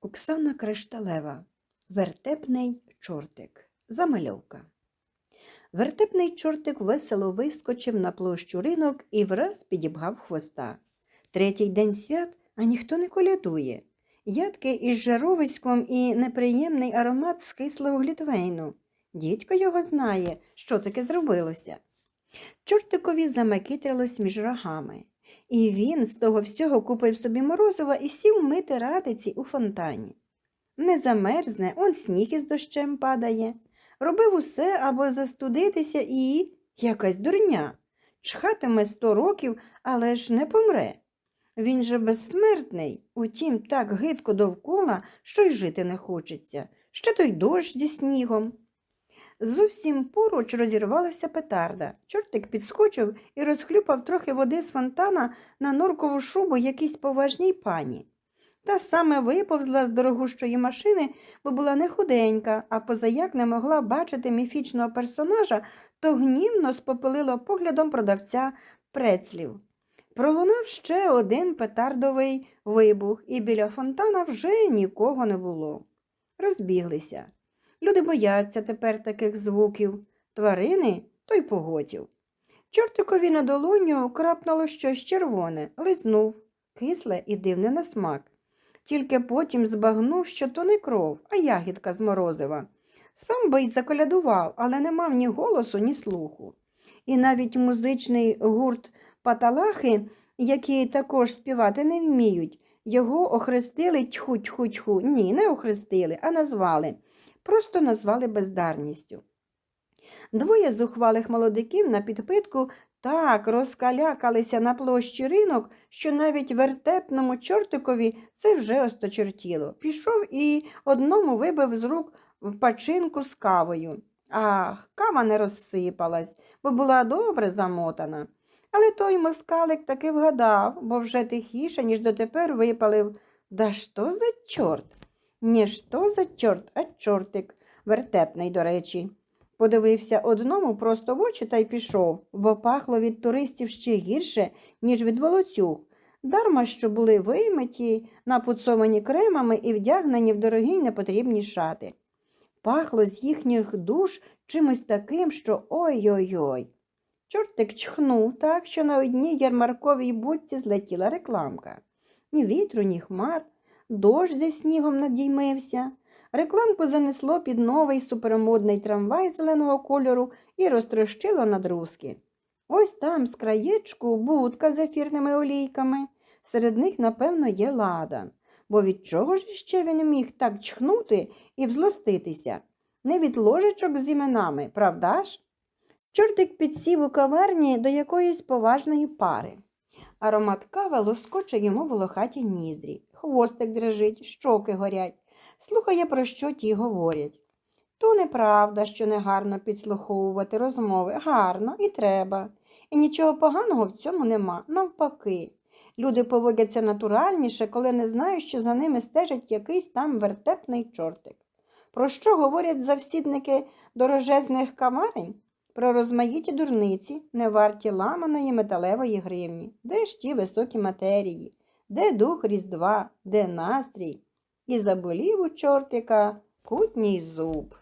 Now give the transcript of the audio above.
Оксана Кришталева. Вертепний чортик. Замальовка. Вертепний чортик весело вискочив на площу ринок і враз підібгав хвоста. Третій день свят, а ніхто не колядує. Ядки із жаровиськом і неприємний аромат з кислого глітвейну. Дідько його знає, що таке зробилося. Чортикові замекитрилось між рогами. І він з того всього купив собі морозива і сів мити радиці у фонтані. Не замерзне, он сніг із дощем падає. Робив усе, аби застудитися і якась дурня. Чхатиме сто років, але ж не помре. Він же безсмертний, утім так гидко довкола, що й жити не хочеться. Ще той дощ зі снігом. Зовсім поруч розірвалася петарда. Чортик підскочив і розхлюпав трохи води з фонтана на норкову шубу якійсь поважній пані. Та саме виповзла з дорогущої машини, бо була не худенька, а позаяк не могла бачити міфічного персонажа, то гнівно спопилила поглядом продавця прецлів. Пролунав ще один петардовий вибух, і біля фонтана вже нікого не було. Розбіглися. Люди бояться тепер таких звуків. Тварини то й поготів. Чортикові на долоню крапнуло щось червоне, лизнув, кисле і дивне на смак. Тільки потім збагнув, що то не кров, а ягідка з морозива. Сам би й заколядував, але не мав ні голосу, ні слуху. І навіть музичний гурт паталахи, які також співати не вміють, його охрестили тьху-тьху-тьху. Ні, не охрестили, а назвали. Просто назвали бездарністю. Двоє зухвалих молодиків на підпитку так розкалякалися на площі ринок, що навіть вертепному чортикові це вже осточертіло. Пішов і одному вибив з рук пачинку з кавою. Ах, кава не розсипалась, бо була добре замотана. Але той москалик таки вгадав, бо вже тихіше, ніж дотепер випалив. Да що за чорт? Ні, що за чорт, а чортик, вертепний, до речі. Подивився одному просто в очі та й пішов, бо пахло від туристів ще гірше, ніж від волоцюг. Дарма, що були вимиті, напуцовані кремами і вдягнені в дорогі непотрібні шати. Пахло з їхніх душ чимось таким, що ой-ой-ой. Чортик чхнув так, що на одній ярмарковій будці злетіла рекламка. Ні вітру, ні хмар, дощ зі снігом надіймився. Рекламку занесло під новий супермодний трамвай зеленого кольору і розтрощило на друзки. Ось там, з краєчку, будка з ефірними олійками. Серед них, напевно, є ладан. Бо від чого ж ще він міг так чхнути і взлоститися? Не від ложечок з іменами, правда ж? Чортик підсів у каверні до якоїсь поважної пари. Аромат кави лоскоче йому волохаті ніздрі, хвостик дрижить, щоки горять, слухає, про що ті говорять. То неправда, що не гарно підслуховувати розмови, гарно і треба. І нічого поганого в цьому нема, навпаки. Люди поводяться натуральніше, коли не знають, що за ними стежить якийсь там вертепний чортик. Про що говорять завсідники дорожезних каварень? Про розмаїті дурниці, не варті ламаної металевої гривні, де ж ті високі матерії, де дух Різдва, де настрій, і заболів у чортика кутній зуб.